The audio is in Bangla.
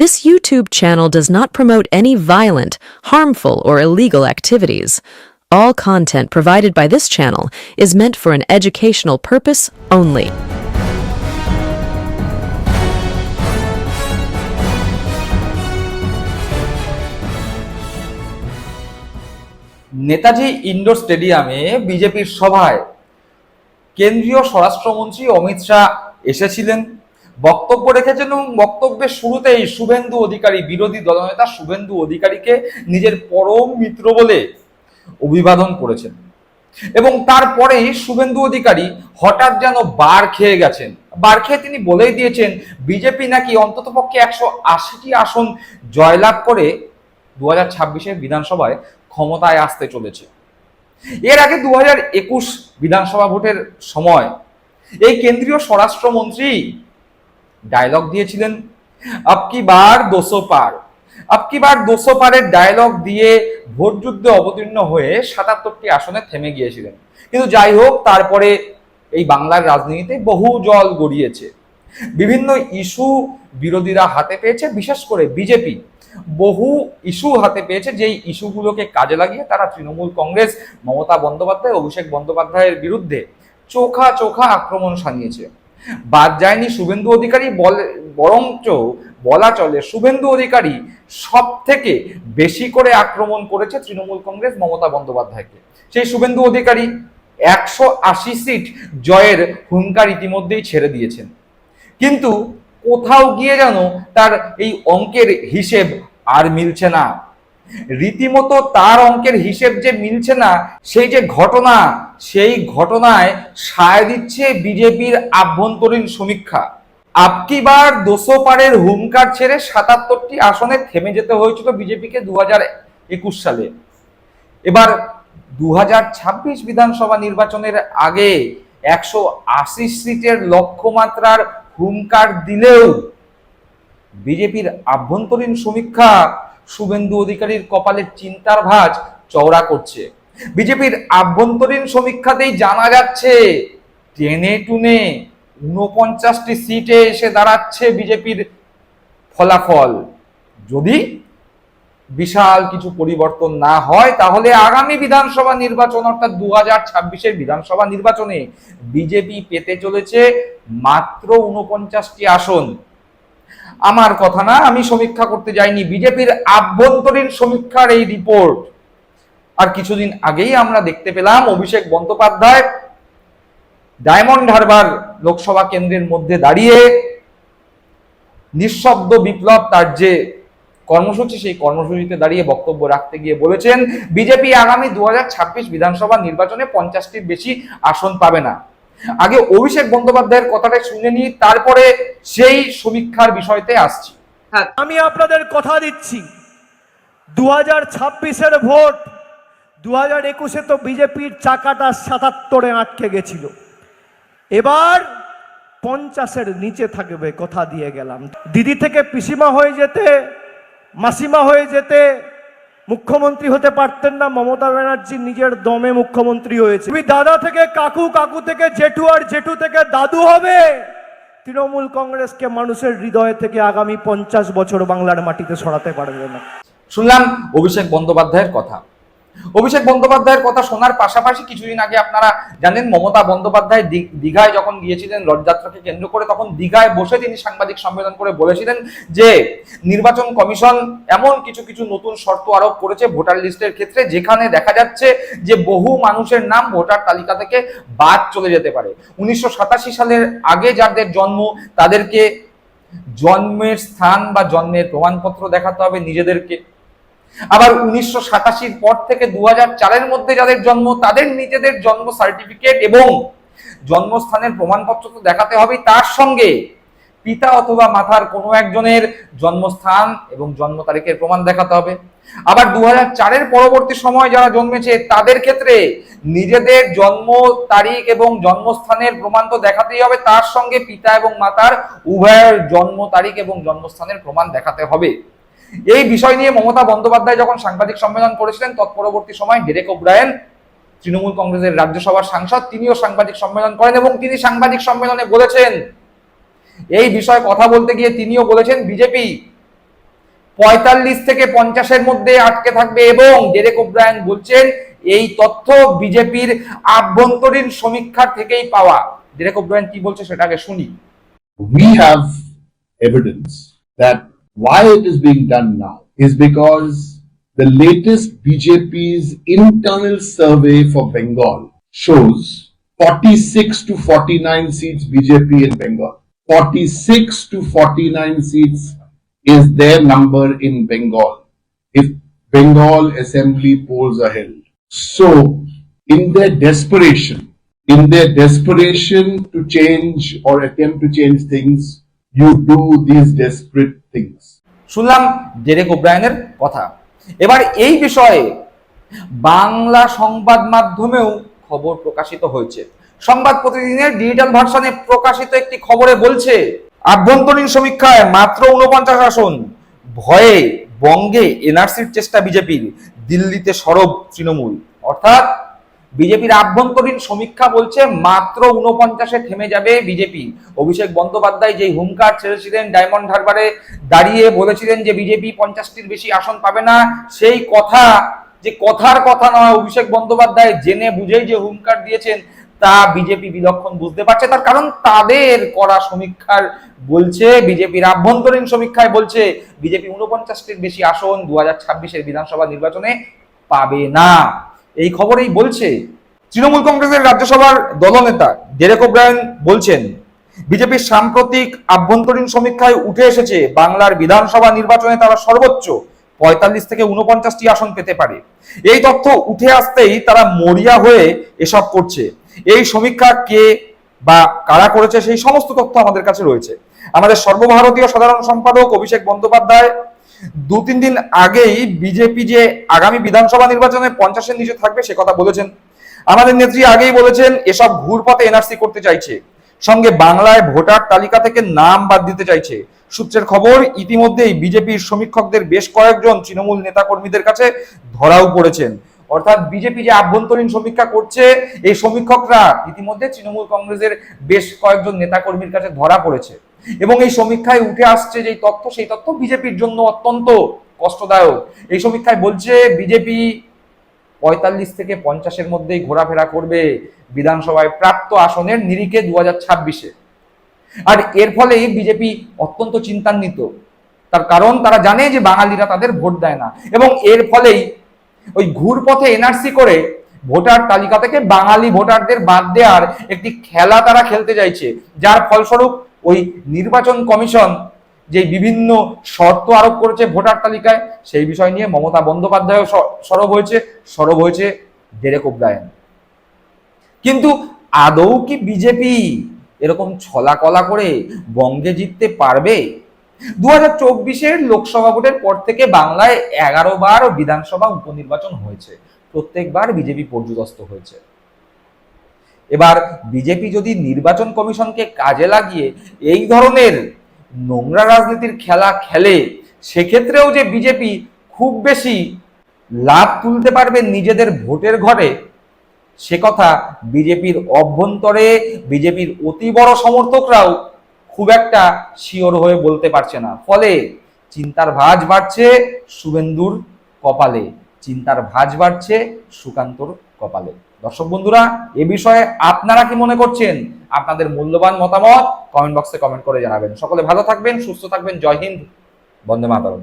This YouTube channel does not promote any violent, harmful, or illegal activities. All content provided by this channel is meant for an educational purpose only. Netaji indoor স্টেডিয়ামে বিজেপির সভায় কেন্দ্রীয় স্বরাষ্ট্রমন্ত্রী অমিত শাহ এসেছিলেন বক্তব্য রেখেছেন এবং বক্তব্যের শুরুতেই শুভেন্দু অধিকারী, বিরোধী দলনেতা শুভেন্দু অধিকারীকে নিজের পরম মিত্র বলে অভিবাদন করেছেন। এবং তারপরেই শুভেন্দু অধিকারী হঠাৎ যেন বার খেয়ে গেছেন। বার খেয়ে তিনি বলেই দিয়েছেন, বিজেপি নাকি অন্ততপক্ষে একশো আশিটি আসন জয়লাভ করে দু হাজার ছাব্বিশের বিধানসভায় ক্ষমতায় আসতে চলেছে। এর আগে দু হাজার একুশ বিধানসভা ভোটের সময় এই কেন্দ্রীয় স্বরাষ্ট্রমন্ত্রী ডায়লগ দিয়েছিলেন। আপকি বার দোসো পার? আপকি বার দোসো পারের ডায়লগ দিয়ে ভোট যুদ্ধে অবতীর্ণ হয়ে সাতাত্তরটি আসনে থেমে গিয়েছিলেন। কিন্তু যাই হোক, তারপরে এই বাংলার রাজনীতিতে বহু জল গড়িয়েছে। বিভিন্ন ইস্যু বিরোধীরা হাতে পেয়েছে, বিশেষ করে বিজেপি। বহু ইস্যু হাতে পেয়েছে, যেই ইস্যুগুলোকে কাজে লাগিয়ে তারা তৃণমূল কংগ্রেস, মমতা বন্দ্যোপাধ্যায়, অভিষেক বন্দ্যোপাধ্যায়ের বিরুদ্ধে চোখা চোখা আক্রমণ সানিয়েছে বাদ যায়নি শুভেন্দু অধিকারী বরঞ্চ বলা চলে শুভেন্দু অধিকারী সব থেকে বেশি করে আক্রমণ করেছে তৃণমূল কংগ্রেস মমতা বন্দ্যোপাধ্যায়কে। সেই শুভেন্দু অধিকারী একশো আশি সিট জয়ের হুঙ্কার ইতিমধ্যেই ছেড়ে দিয়েছেন। কিন্তু কোথাও গিয়ে যেন তার এই অঙ্কের হিসেব আর মিলছে না। রীতিমতো তার অঙ্কের হিসেব যে মিলছে না, সেই যে ঘটনা, সেই ঘটনায় সায় দিচ্ছে বিজেপির আভ্যন্তরীণ সমীক্ষা। আপকিবার দোসো পারের হুঙ্কার ছেড়ে সাতাত্তরটি আসনে থেমে যেতে হয়েছিল বিজেপিকে দু হাজার একুশ সালে। এবার দু হাজার ছাব্বিশ বিধানসভা নির্বাচনের আগে একশো আশি সিটের লক্ষ্যমাত্রার হুঙ্কার দিলেও বিজেপির আভ্যন্তরীণ সমীক্ষা শুভেন্দু অধিকারীর কপালের চিন্তার ভাঁজ চওড়া করছে। বিজেপির আভ্যন্তরীণ সমীক্ষাতেই জানা যাচ্ছে টেনে টুনে ঊনপঞ্চাশটি সিটে এসে দাঁড়াচ্ছে বিজেপির ফলাফল। যদি বিশাল কিছু পরিবর্তন না হয়, তাহলে আগামী বিধানসভা নির্বাচন, অর্থাৎ দু হাজার ছাব্বিশের বিধানসভা নির্বাচনে বিজেপি পেতে চলেছে মাত্র ঊনপঞ্চাশটি আসন। আমার কথা না, আমি সমীক্ষা করতে যাইনি। বিজেপির আভ্যন্তরীণ সমীক্ষার এই রিপোর্ট আর কিছুদিন আগেই আমরা দেখতে পেলাম, অভিষেক বন্দ্যোপাধ্যায় ডায়মন্ড হারবার লোকসভা কেন্দ্রের মধ্যে দাঁড়িয়ে নিঃশব্দ বিপ্লব তার যে কর্মসূচি, সেই কর্মসূচিতে দাঁড়িয়ে বক্তব্য রাখতে গিয়ে বলেছেন, বিজেপি আগামী দু হাজার ছাব্বিশ বিধানসভা নির্বাচনে পঞ্চাশটির বেশি আসন পাবে না। আগে অভিষেক বন্দ্যোপাধ্যায়ের কথাটা শুনে নিই তারপরে সেই সমীক্ষার বিষয়তে আসছি। হ্যাঁ। আমি আপনাদের কথা দিচ্ছি। দু হাজার ছাব্বিশের ভোট দু হাজার একুশে তো বিজেপির চাকাটা সাতাত্তরে আটকে গেছিল। এবার পঞ্চাশের নিচে থাকবে কথা দিয়ে গেলাম। দিদি থেকে পিসিমা হয়ে যেতে মাসিমা হয়ে যেতে মুখ্যমন্ত্রী হতে পারতেন না, মমতা ব্যানার্জি নিজের দমে মুখ্যমন্ত্রী হয়েছে। তুমি দাদা থেকে কাকু কাকু থেকে জেঠু আর জেঠু থেকে দাদু হবে! তৃণমূল কংগ্রেসকে মানুষের হৃদয় থেকে আগামী পঞ্চাশ বছর বাংলার মাটিতে সরাতে পারবে না। শুনলাম অভিষেক বন্দ্যোপাধ্যায়ের কথা। অভিষেক বন্দ্যোপাধ্যায়ের কথা শোনার পাশাপাশি কিছুদিন আগে আপনারা জানেন, মমতা বন্দ্যোপাধ্যায় দীঘায় যখন গিয়েছিলেন রথযাত্রাকে কেন্দ্র করে, তখন দীঘায় বসে তিনি সাংবাদিক সম্মেলন করে বলেছিলেন যে, নির্বাচন কমিশন এমন কিছু কিছু নতুন শর্ত আরোপ করেছে ভোটার লিস্টের ক্ষেত্রে, যেখানে দেখা যাচ্ছে যে বহু মানুষের নাম ভোটার তালিকা থেকে বাদ চলে যেতে পারে। উনিশশো সাতাশি সালের আগে যাদের জন্ম, তাদেরকে জন্মের স্থান বা জন্মের প্রমাণপত্র দেখাতে হবে, নিজেদেরকে আবার উনিশশো সাতাশির পর থেকে দু চারের মধ্যে যাদের জন্ম, তাদের নিজেদের জন্ম সার্টিফিকেট এবং জন্মস্থানের প্রমাণপত্র তো দেখাতে হবে তার সঙ্গে। পিতা অথবা মাতার কোনো একজনের জন্মস্থান এবং জন্ম তারিখের প্রমাণ দেখাতে হবে। আবার দু চারের পরবর্তী সময় যারা জন্মেছে, তাদের ক্ষেত্রে নিজেদের জন্ম তারিখ এবং জন্মস্থানের প্রমাণ তো দেখাতেই হবে। তার সঙ্গে পিতা এবং মাতার উভয়ের জন্ম তারিখ এবং জন্মস্থানের প্রমাণ দেখাতে হবে। এই বিষয় নিয়ে মমতা বন্দ্যোপাধ্যায় যখন সাংবাদিক সম্মেলন করেছিলেন, তৎপরবর্তী সময় ডেরেক ওব্রায়েন, তৃণমূল কংগ্রেসের রাজ্যসভার সাংসদ, তিনিও সাংবাদিক সম্মেলন করেন এবং তিনি সাংবাদিক সম্মেলনে বলেছেন, এই বিষয়ে কথা বলতে গিয়ে তিনিও বলেছেন, বিজেপি পঁয়তাল্লিশ থেকে পঞ্চাশের মধ্যে আটকে থাকবে এবং ডেরেক ওব্রায়ন বলছেন, এই তথ্য বিজেপির আভ্যন্তরীণ সমীক্ষার থেকেই পাওয়া। ডেরেক ওব্রায়ন কি বলছে সেটাকে শুনি। We have evidence that why it is being done now is because the latest BJP's internal survey for Bengal shows 46 to 49 seats BJP in Bengal. 46 to 49 seats is their number in Bengal if Bengal assembly polls are held. So, in their desperation, in their desperation to change or attempt to change things, you do these desperate things. শুনলাম ডেরেক ওব্রায়নের কথা। এবার এই বিষয়ে বাংলা সংবাদ মাধ্যমেও খবর প্রকাশিত হয়েছে। সংবাদ প্রতিদিনের ডিজিটাল ভার্সনে প্রকাশিত একটি খবরে বলছে, আভ্যন্তরীণ সমীক্ষায় মাত্র উনপঞ্চাশ আসন, ভয়ে বঙ্গে এনআরসির চেষ্টা বিজেপির, দিল্লিতে সরব তৃণমূল। অর্থাৎ বিজেপির আভ্যন্তরীণ সমীক্ষা বলছে মাত্র উনপঞ্চাশে থেমে যাবে বিজেপি। অভিষেক বন্দ্যোপাধ্যায় যে হুঙ্কার ছেড়েছিলেন ডায়মন্ড হারবারে, দাঁড়িয়ে বলেছিলেন যে বিজেপি পঞ্চাশটির বেশি আসন পাবে না, সেই কথা, যে কথার কথা নয়, অভিষেক বন্দ্যোপাধ্যায় জেনে বুঝেই যে হুঙ্কার দিয়েছেন, তা বিজেপি বিলক্ষণ বুঝতে পারছে। তার কারণ তাদের করা সমীক্ষার বলছে, বিজেপির আভ্যন্তরীণ সমীক্ষায় বলছে, বিজেপি উনপঞ্চাশটির বেশি আসন দু হাজার ছাব্বিশের বিধানসভা নির্বাচনে পাবে না। এই খবরেই বলছে, তৃণমূল কংগ্রেসের রাজ্যসভার দলনেতা ডেরেক ওব্রায়ন বলছেন, বিজেপির সাম্প্রতিক আভ্যন্তরীণ সমীক্ষায় উঠে এসেছে, বাংলার বিধানসভা নির্বাচনে তারা সর্বোচ্চ পঁয়তাল্লিশ থেকে উনপঞ্চাশটি আসন পেতে পারে। এই তথ্য উঠে আসতেই তারা মরিয়া হয়ে এসব করছে। এই সমীক্ষা কে বা কারা করেছে সেই সমস্ত তথ্য আমাদের কাছে রয়েছে। আমাদের সর্বভারতীয় সাধারণ সম্পাদক অভিষেক বন্দ্যোপাধ্যায় দু তিন দিন আগেই বিজেপি যে আগামী বিধানসভা নির্বাচনে পঞ্চাশের নিচে থাকবে, সে কথা বলেছেন। আমাদের নেত্রী আগেই বলেছেন, এসব ঘুরপথে এনআরসি করতে চাইছে। সঙ্গে বাংলায় ভোটার তালিকা থেকে নাম বাদ দিতে চাইছে। সূত্রের খবর, ইতিমধ্যেই বিজেপির সমীক্ষকদের বেশ কয়েকজন তৃণমূল নেতাকর্মীদের কাছে ধরাও পড়েছেন। অর্থাৎ বিজেপি যে আভ্যন্তরীণ সমীক্ষা করছে, এই সমীক্ষকরা ইতিমধ্যে তৃণমূল কংগ্রেসের বেশ কয়েকজন নেতাকর্মীর কাছে ধরা পড়েছে। এবং এই সমীক্ষায় উঠে আসছে যে তথ্য, সেই তথ্য বিজেপির জন্য অত্যন্ত কষ্টদায়ক। এই সমীক্ষায় বলছে, বিজেপি পঁয়তাল্লিশ থেকে পঞ্চাশের মধ্যেই ঘোরাফেরা করবে বিধানসভায় প্রাপ্ত আসনের নিরিখে দু হাজার ছাব্বিশে। আর এর ফলেই বিজেপি অত্যন্ত চিন্তান্বিত। তার কারণ, তারা জানে যে বাঙালিরা তাদের ভোট দেয় না। এবং এর ফলেই ওই ঘুরপথে এনআরসি করে ভোটার তালিকা থেকে বাঙালি ভোটারদের বাদ দেওয়ার একটি খেলা তারা খেলতে চাইছে। যার ফলস্বরূপ ওই নির্বাচন কমিশন যে বিভিন্ন শর্ত আরোপ করেছে ভোটার তালিকায়, সেই বিষয় নিয়ে মমতা বন্দ্যোপাধ্যায় সরব হয়েছে সরব হয়েছে ডেরেক ওব্রায়ন। কিন্তু আদৌ কি বিজেপি এরকম ছলা কলা করে বঙ্গে জিততে পারবে? দু হাজার চব্বিশের লোকসভা ভোটের পর থেকে বাংলায় এগারো বার বিধানসভা উপনির্বাচন হয়েছে। প্রত্যেকবার বিজেপি পর্যদস্ত হয়েছে। এবার বিজেপি যদি নির্বাচন কমিশনকে কাজে লাগিয়ে এই ধরনের নোংরা রাজনীতির খেলা খেলে, সেক্ষেত্রেও যে বিজেপি খুব বেশি লাভ তুলতে পারবে নিজেদের ভোটের ঘরে, সে কথা বিজেপির অভ্যন্তরে, বিজেপির অতি বড় সমর্থকরাও খুব একটা শিওর হয়ে বলতে পারছে না। ফলে চিন্তার ভাঁজ বাড়ছে শুভেন্দুর কপালে, চিন্তার ভাঁজ বাড়ছে সুকান্তর কপালে। দর্শক বন্ধুরা, এ বিষয়ে আপনারা কি মনে করছেন? আপনাদের মূল্যবান মতামত কমেন্ট বক্সে কমেন্ট করে জানাবেন। সকলে ভালো থাকবেন, সুস্থ থাকবেন। জয় হিন্দ। বন্দে মাতরম।